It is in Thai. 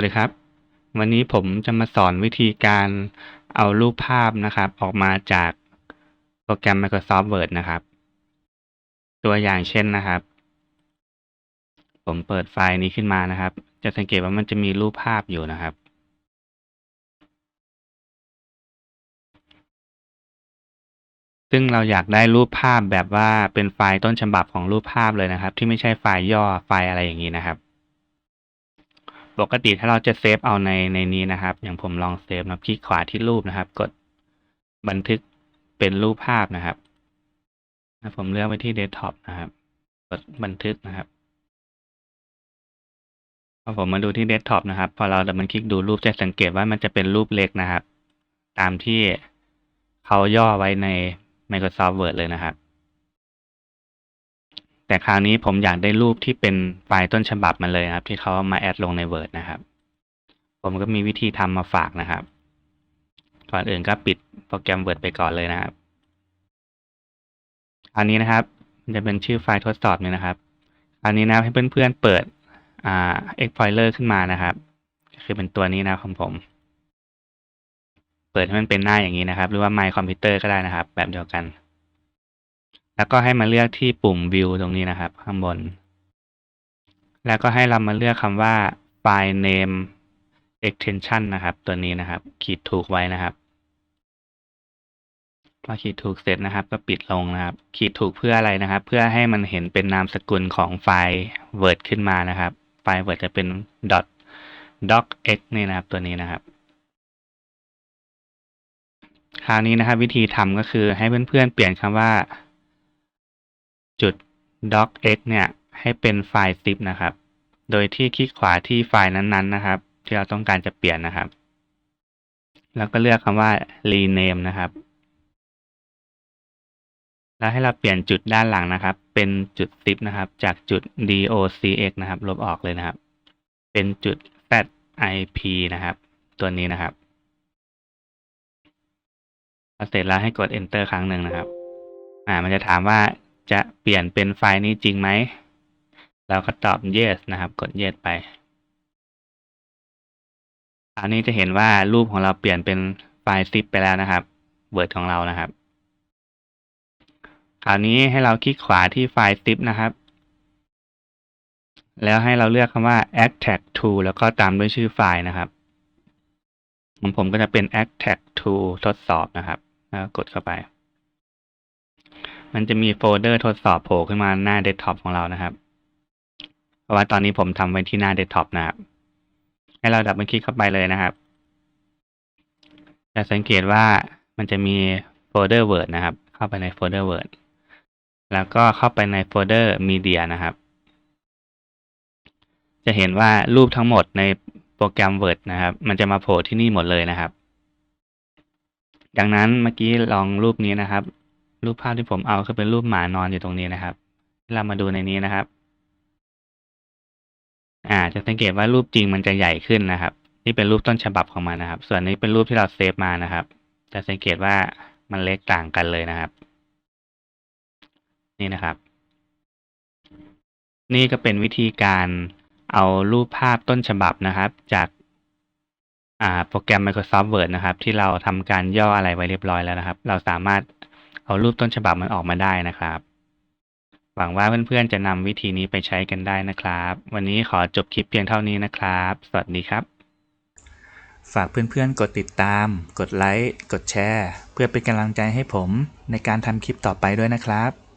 วัสดีครับ วันนี้ผมจะมาสอนวิธีการเอารูปภาพนะครับ ออกมาจากโปรแกรม Microsoft Word นะครับ ตัวอย่างเช่นนะครับ ผมเปิดไฟล์นี้ขึ้นมานะครับ จะสังเกตว่ามันจะมีรูปภาพอยู่นะครับ ซึ่งเราอยากได้รูปภาพแบบว่าเป็นไฟล์ต้นฉบับของรูปภาพเลยนะครับ ที่ไม่ใช่ไฟล์ย่อไฟล์อะไรอย่างนี้นะครับ ปกติถ้าเราจะเซฟเอาในในนี้นะครับ อย่างผมลองเซฟนะคลิกขวาที่รูปนะครับ กดบันทึกเป็นรูปภาพนะครับผมเลือกไปที่เดสก์ท็อปนะครับ กดบันทึกนะครับพอผมมาดูที่เดสก์ท็อปนะครับ พอเราดับเบิลคลิกดูรูปจะสังเกตว่ามันจะเป็นรูปเล็กนะครับ ตามที่เขาย่อไว้ใน Microsoft Word เลยนะครับ แต่คราวนี้ผมอยากได้รูปที่เป็นไฟล์ต้นฉบับมันเลยครับ ที่เขามาแอดลงใน Word นะครับ ผมก็มีวิธีทำมาฝากนะครับ ก่อนอื่นก็ปิดโปรแกรม Word ไปก่อนเลยนะครับ อันนี้นะครับจะเป็นชื่อไฟล์ทดสอบเนี่ยนะครับ อันนี้นะให้เพื่อนๆเปิดอ่า Explorer ขึ้นมานะครับคือเป็นตัวนี้นะของผม เปิดให้มันเป็นหน้าอย่างนี้นะครับ หรือว่า My Computer ก็ได้นะครับ แบบเดียวกัน แล้วก็ให้มาเลือกที่ปุ่ม View ตรงนี้นะครับ ข้างบน แล้วก็ให้เรามาเลือกคำว่า File Name Extension นะครับ ตัวนี้นะครับ ขีดถูกไว้นะครับพอขีดถูกเสร็จนะครับ ก็ปิดลงนะครับ ขีดถูกเพื่ออะไรนะครับ เพื่อให้มันเห็นเป็นนามสกุลของไฟล์ Word ขึ้นมานะครับ ไฟล์ Word จะเป็น dot docx นี่นะครับ ตัวนี้นะครับ คราวนี้นะครับ วิธีทำก็คือให้เพื่อนๆเปลี่ยนคำว่า จุด docx เนี่ย ให้เป็นไฟล์ zip นะครับ โดยที่คลิกขวาที่ไฟล์นั้นๆ นะครับ ที่เราต้องการจะเปลี่ยนนะครับ แล้วก็เลือกคำว่า rename นะครับแล้วให้เราเปลี่ยนจุดด้านหลังนะครับ เป็นจุด zip นะครับ จากจุด docx นะครับ ลบออกเลยนะครับ เป็นจุด zip นะครับ ตัวนี้นะครับเสร็จแล้วให้กด enter ครั้งหนึ่งนะครับ อ่า มันจะถามว่า จะเปลี่ยนเป็นไฟล์นี้จริงไหม เราก็ตอบ yes นะครับ กด yes ไปคราวนี้จะเห็นว่ารูปของเราเปลี่ยนเป็นไฟล์ zip ไปแล้วนะครับ Word ของเรานะครับ คราวนี้ให้เราคลิกขวาที่ไฟล์ zip นะครับ แล้วให้เราเลือกคำว่า add tag to แล้วก็ตามด้วยชื่อไฟล์นะครับของผมก็จะเป็น add tag to ทดสอบนะครับ แล้วกดเข้าไป มันจะมีโฟลเดอร์ทดสอบโผล่ขึ้นมาหน้าเดสก์ท็อปของเรานะครับ เพราะว่าตอนนี้ผมทำไว้ที่หน้าเดสก์ท็อปนะครับ ให้เราดับเบิลคลิกเข้าไปเลยนะครับ จะสังเกตว่ามันจะมีโฟลเดอร์ Word นะครับ เข้าไปในโฟลเดอร์ Word แล้วก็เข้าไปในโฟลเดอร์ Media นะครับ จะเห็นว่ารูปทั้งหมดในโปรแกรม Word นะครับ มันจะมาโผล่ที่นี่หมดเลยนะครับ ดังนั้นเมื่อกี้ลองรูปนี้นะครับ รูปภาพที่ผมเอาคือเป็นรูปหมานอนอยู่ตรงนี้นะครับ เรามาดูในนี้นะครับ อ่า จะสังเกตว่ารูปจริงมันจะใหญ่ขึ้นนะครับ นี่เป็นรูปต้นฉบับของมันนะครับ ส่วนนี้เป็นรูปที่เราเซฟมานะครับ จะสังเกตว่ามันเล็กต่างกันเลยนะครับ นี่นะครับ นี่ก็เป็นวิธีการเอารูปภาพต้นฉบับนะครับ จากโปรแกรม Microsoft Word นะครับ ที่เราทำการย่ออะไรไว้เรียบร้อยแล้วนะครับ เราสามารถ เอารูปต้นฉบับมันออกมาได้นะครับ หวังว่าเพื่อนๆจะนำวิธีนี้ไปใช้กันได้นะครับ วันนี้ขอจบคลิปเพียงเท่านี้นะครับ สวัสดีครับ ฝากเพื่อนๆ กดติดตาม กดไลค์ กดแชร์ เพื่อเป็นกำลังใจให้ผมในการทำคลิปต่อไปด้วยนะครับ